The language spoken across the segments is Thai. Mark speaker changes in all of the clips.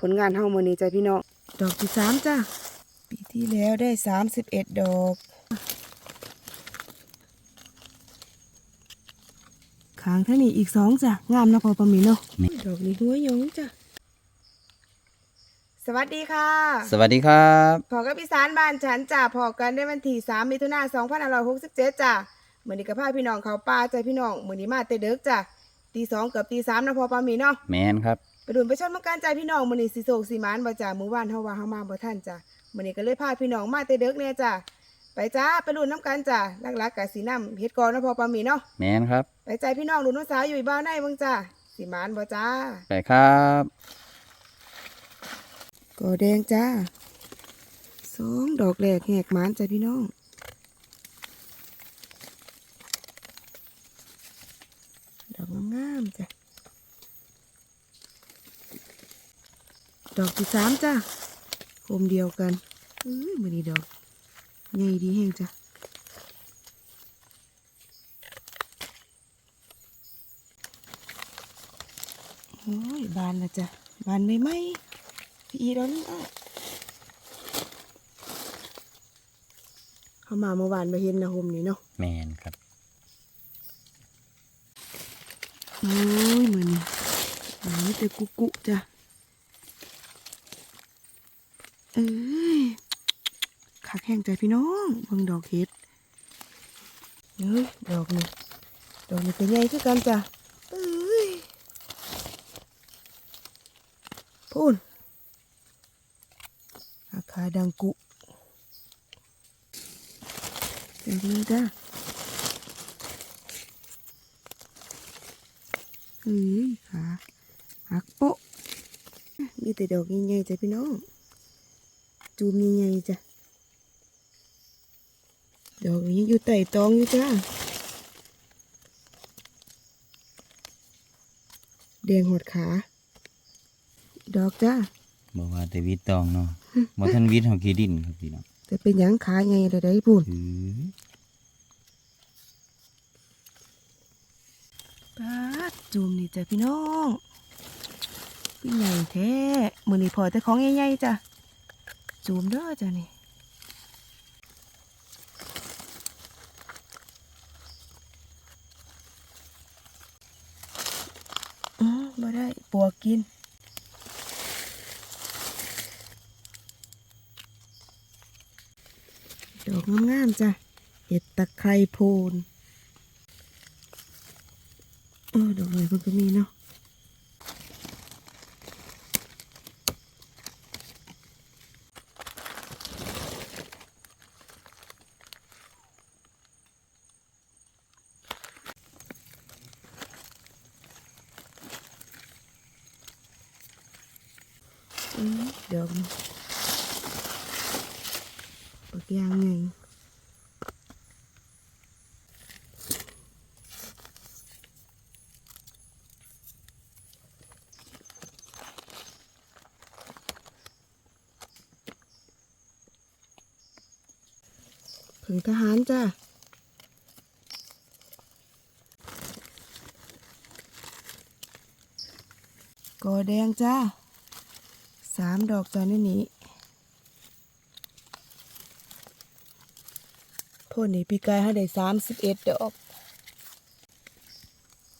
Speaker 1: ผลงานเฮามื้อนี้จ้ะพี่น้องดอกที่สามจ้ะปีที่แล้วได้สามสิบเอ็ดดอกขางท่านี้อีกสองจ้ะงามนะพอประมีเนาะ
Speaker 2: นี่
Speaker 1: ดอกนี้หัวยงจ้ะสวัสดีค่ะ
Speaker 2: สวัสดีครับ
Speaker 1: พอกับอีสานบ้านฉันจ้ะพอกันได้วันที่3มิถุนายน2567จ้ะมื้อนี้ก็พาพี่น้องเขาป่าจ้ะพี่น้องมื้อนี้มาแต่เด็กจ้ะ ตีสองเกือบตีสามนะพอปามีเนาะ
Speaker 2: แมนครับ
Speaker 1: ไปดูไปชมมากันจ้ะพี่น้องมื้อนี้สิโศกสิหมานบ่จ้ะมื้อวานเฮาว่าเฮามาบ่ทันจ้ะมื้อนี้ก็เลยพาพี่น้องมาแต่เด็กแน่จ้ะไปจ้าไปลุ้นน้ำกันจ้ะหลักๆก็สินำเฮ็ดก่อนนะพอปามีเนาะ
Speaker 2: แมนครับ
Speaker 1: ไปใจพี่น้องลุ้นน้องสาวอยู่บ้านในเบิ่งจ้ะสิหมานบ่จ้า
Speaker 2: ไปครับ
Speaker 1: ก็แดงจ้าสองดอกแรกแหกหมานจ้ะพี่น้อง ดอกงามๆจ้ะ ดอกที่สามจ้ะโฮมเดียวกันอุ้ยมือนี้ดอกใหญ่ดีแห้งจ้ะโอ้ยบานละจ้ะบานไม่ไหมพี่อีร้อนอะเขามาเมื่อวานมาเห็นนะโฮมนี่เนาะ
Speaker 2: แมนครับ
Speaker 1: โอ้ยมือนี่มือนี่แต่กุกุจ้ะ เอ้ยคักแห้งใจพี่น้องเบิ่งดอกเห็ดเฮ้ยดอกนี่ดอกนี่เป็นใหญ่คือกันจ้ะเอ้ยพูนอาคาดังกุเป็นดีจ้ะเฮ้ยขาหักโปะมีแต่ดอกใหญ่ๆจ้ะพี่น้อง จูมใหญ่ๆจ้ะดอกนี้อยู่ใต้ตองอยู่จ้าแดงหดขา ดอกจ้า
Speaker 2: บอกว่าแต่วิตตองเนาะบ่ทันวิทย์เฮาขี้ดินครับพี่น้อง
Speaker 1: แต่เป็นหยังขาใหญ่เลยได้พูน
Speaker 2: ถือ
Speaker 1: ปาดจูมนี่จ้ะพี่น้องพี่ใหญ่แท้มือนี่พอแต่ของใหญ่ๆจ้ะ จูมเด้อจ้ะนี่อืมบ่ได้ปวกกินดอกงามๆจ้ะเห็ดตะไคร้โพนเออดอกอะไรมันก็มีเนาะ อืมดอกนี้ดอกยางไงผึ่งทหารจ้ากอแดงจ้า สามดอกจ้าในนี้พ่นนี่ปีกายให้ได้สามสิบเอ็ดดอก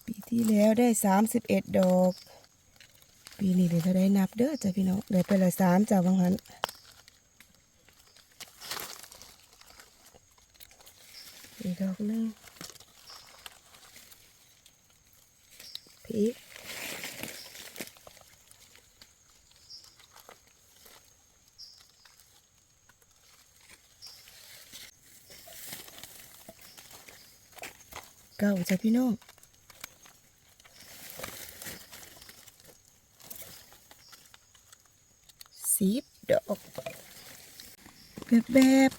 Speaker 1: ปีที่แล้วได้สามสิบเอ็ดดอก ปีนี้เลยเท่าได้นับเด้อจ้ะพี่น้องได้ไปละสามจ้าบางหันอีกดอกหนึ่งพี เก้าจ้ะพี่น้องสิบดอกแบบแบบ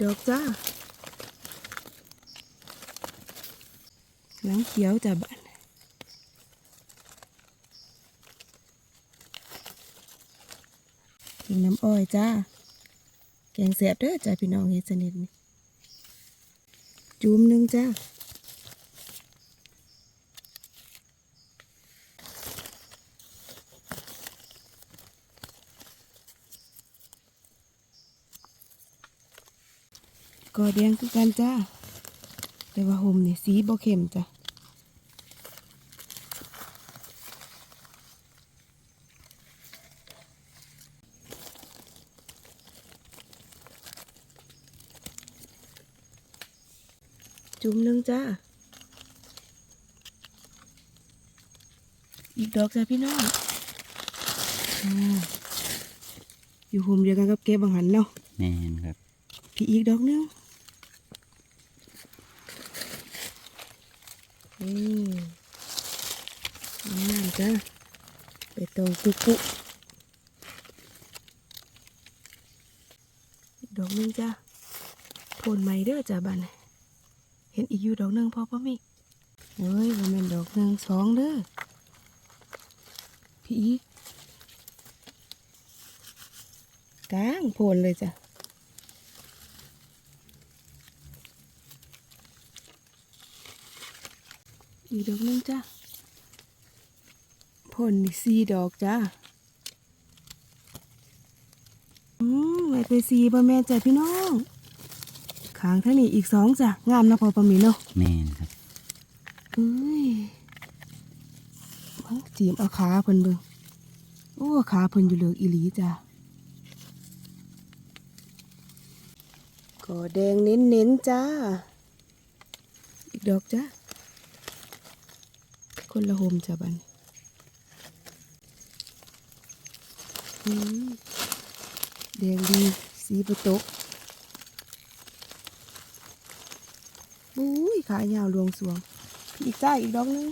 Speaker 1: ดอกจ้า หนังเขียวจ้ะบ้านกินน้ำอ้อยจ้า แกงแสบเด้อจ้าพี่น้องเฮ็ดสนิทนี่จุ่มหนึงจ้าก็แดงคือกันจ้า แต่ว่าห่มนี่สีบ่เข้มจ้ะ จุ่มหนึงจ้า อีกดอกจ้ะพี่น้องอ่าอยู่ห่มเดียวกันกับเก็บบางหันเนาะ
Speaker 2: แม่นครับ
Speaker 1: พี่อีกดอกหนึงอืมน้ำจ้ะไปตรงกุกุอีกดอกหนึงจ้ะโทนใหม่เด้อจ้ะบัดน เห็นอีกอยู่ดอกหนึงพอป่ะมิเฮ้ยว่าแม่นดอกหนึงสองเด้อพี่อีกกลางโพนเลยจ้ะอีกดอกหนึงจ้าผลนี่สี่ดอกจ้าอืมไว้ไปสี่ป่ะแม่จ้ะพี่น้อง ขางท่างนี้อีกสองจ้ะงามนะพอประมีเนาะ
Speaker 2: แม่นครับ
Speaker 1: เอ้ยจีมเอาขาเพิ่นเบิ่งโอ้ขาเพิ่นอยู่เลือกอีหลีจ้ะก็แดงเน้นๆจ้า อีกดอกจ้าคนละโฮมจ้ะบันแดงดีสีประตกอุ้ย ขายาวลวงสวง อีกจ้อีกดอกหนึง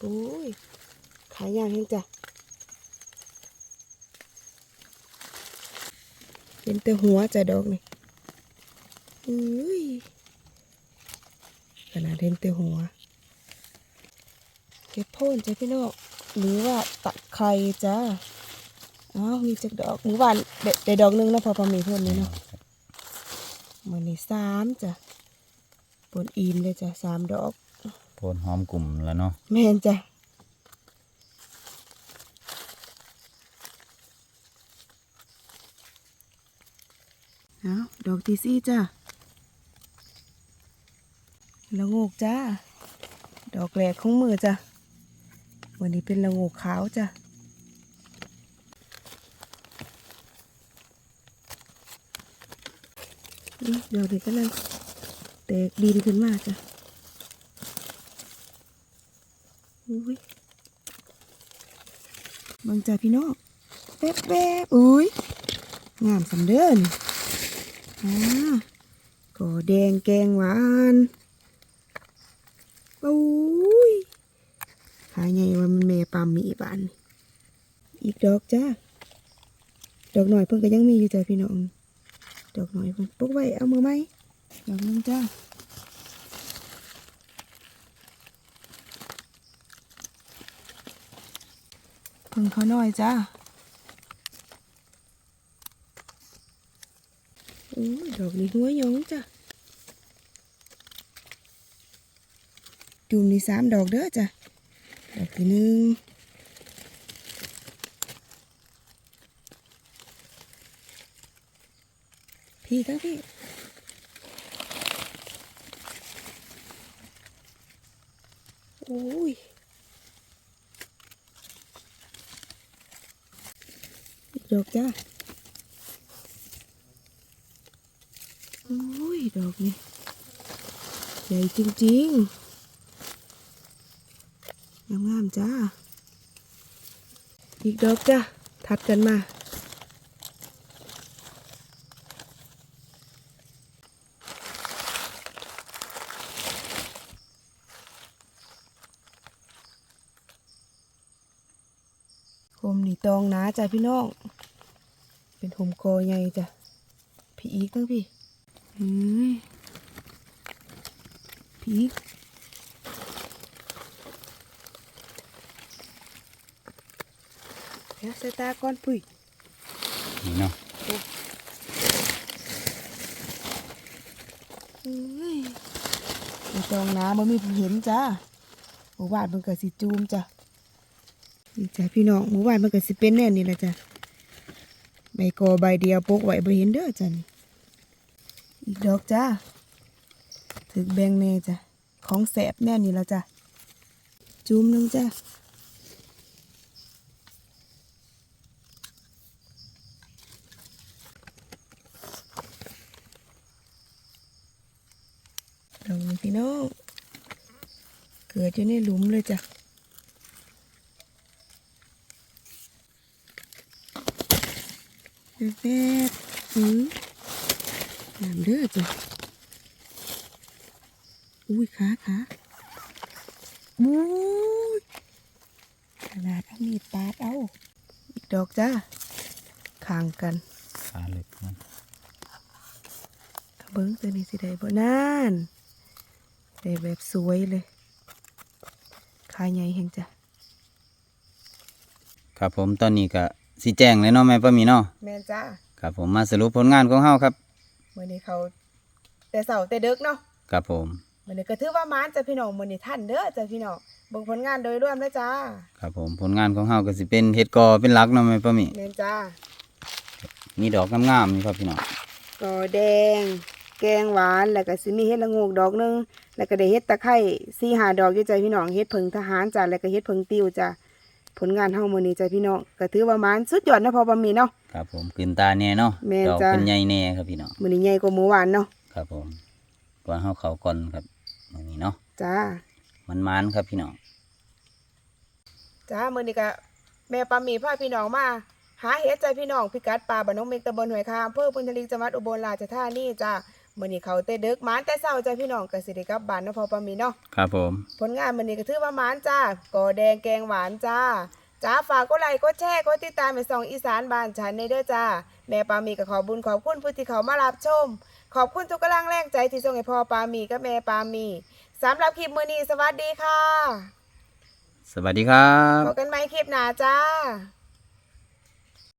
Speaker 1: โอ้ย ขายาวเห็นจ้ะเป็นแต่หัวจ้ะดอกนี่อุ้ยขนาดเห็นแต่หัวเก็บโพ่นจ้ะพี่น้องหรือว่าตัดไข่จ้า อ้าวมีจักดอกหรือว่าได้ได้ดอกหนึงแล้วพอพอมีเพิ่มเลยเนาะมันนี่สามจ้ะปนอีมเลยจ้ะสามดอก
Speaker 2: โพนหอมกลุ่มแล้วเนาะ
Speaker 1: แม่นจ้ะเอาดอกที่สี่จ้ะละโงกจ้า ดอกแรกของมือจ้ะ วันนี้เป็นละโงกขาวจ้ะ นี่ดอกนี้ก็เลยแตกดินขึ้นมาจ้ะอุ้ยบังจ่าพี่น้องแป๊บแป๊บอุ้ยงามสำเดินอ่าก่อแดงแกงหวานอุ้ยหายไงว่ามันแม่ปามมีบาน อีกดอกจ้าดอกหน่อยเพิ่งก็ยังมีอยู่จ้าพี่น้อง ดอกหน่อยเพิ่นปุ๊กไว้เอามือไหมดอกนึงจ้าเพิ่งเขาหน่อยจ้าโอ้ดอกนี้หัวหยงจ้ะจุ่มนี่สามดอกเด้อจ้ะดอกที่หนึ่ง พี่ทั้งพี่โอ้ยดอกจ้าโอ้ย ดอกนี้ใหญ่จริงๆงามๆจ้า อีกดอกจ้าถัดกันมา โฮมนี่ตองหนาจ้ะพี่น้อง เป็นโฮมโกใหญ่จ้ะ พี่อีกตั้งพี่เฮ้ยพี่อีกนะใส่ตาก่อนปุ้ย
Speaker 2: นี่เนาะ
Speaker 1: เอ้ยไม่ต้องนะบ่มีผู้เห็นจ้าหมู่บ้านมันก็สิจูมจ้ะ นี่จ้ะพี่น้องหมู่บ้านมันก็สิเป็นแน่นี่แหละจ้ะใบกอใบเดียวปกไว้บ่เห็นเด้อจ้ะนี่อีกดอกจ้าถึกแบงแน่จ้ะของแสบแน่นี่แล้วจ้ะจูมหนึงจ้ะดอกพี่น้องเกิดอยู่ในหลุมเลยจ้ะ แป๊บๆอือน้ำเด้อจ้ะอุ้ยขาขาอุ้ยขนาดเอามีดปาดเอา อีกดอกจ้าข้างกัน
Speaker 2: ขาเล็กมัน
Speaker 1: กระเบิ้งตัวนี้สิได้บ่นานได้แบบสวยเลยขาใหญ่แห่งจ้ะ
Speaker 2: ครับผมตอนนี้ก็ สิแจ้งเลยเนาะแม่ป้ามีเนาะ
Speaker 1: แม่นจ้า
Speaker 2: ครับผมมาสรุปผลงานของเฮาครับ
Speaker 1: มื้อนี้เขาแต่เสาแต่ดึกเนาะ
Speaker 2: ครับผม
Speaker 1: มื้อนี้ก็ถือว่ามานจ้ะพี่น้องมื้อนี้ท่านเด้อจ้ะพี่น้องเบิ่งผลงานโดยรวมแล้วจ้า
Speaker 2: ครับผมผลงานของเฮาก็สิเป็นเฮ็ดกอเป็นหลักเนาะแม่ป้ามี
Speaker 1: แม่นจ้า
Speaker 2: มีดอกงามๆนี่ครับพี่น้อง
Speaker 1: กอแดง แกงหวานแล้วก็สิมีเฮ็ดละโงกดอกหนึงแล้วก็ได้เฮ็ดตะไคร้4 5ดอกอยู่จ้ะพี่น้องเฮ็ดเพิงทหารจ้ะแล้วก็เฮ็ดเพิงติวจ้ะ ผลงานเฮามื้อนี้จ้ะพี่น้องก็ถือว่ามานสุดยอดนะพอบ่มีเนาะ
Speaker 2: ครับผมขึ้นตาแน่เนาะ
Speaker 1: แม่น
Speaker 2: ดอก
Speaker 1: จ้ะ
Speaker 2: เป็นใหญ่แน่ครับพี่น้อง
Speaker 1: มื้อนี้ใหญ่กว่าเมื่อวานเนาะ
Speaker 2: ครับผมก่อนเฮาเข้าก่อนครับมื้อนี้เนาะ
Speaker 1: จ้า
Speaker 2: มันมันๆครับพี่น้อง
Speaker 1: จ้ามื้อนี้ก็แม่ปามีพาพี่น้องมา หาเฮ็ดใจพี่น้องพิกัดป่าบ้านน้องเมกตำบลห้วยคาอำเภอพุนทลีจังหวัดอุบลราชธานีจ้า มื้อนี้เขาแต่ดึกหมานแต่เช้าจ้าพี่น้องก็สิได้กลับบ้านเนาะพอปามีเนาะ
Speaker 2: ครับผม
Speaker 1: ผลงานมื้อนี้ก็ถือว่าหมานจ้ากอแดงแกงหวานจ้าจ้าฝากกดไลค์กดแชร์กดติดตามให้ส่องอีสานบ้านฉันในเด้อจ้า แม่ปามีก็ขอบุญขอบคุณผู้ที่เขามารับชม ขอบคุณทุกกำลังแรงใจที่ส่งให้พ่อปามีกับแม่ปามีสำหรับคลิปมื้อนี้สวัสดีค่ะ
Speaker 2: สวัสดีครับ
Speaker 1: พบกันใหม่คลิปหน้าจ้า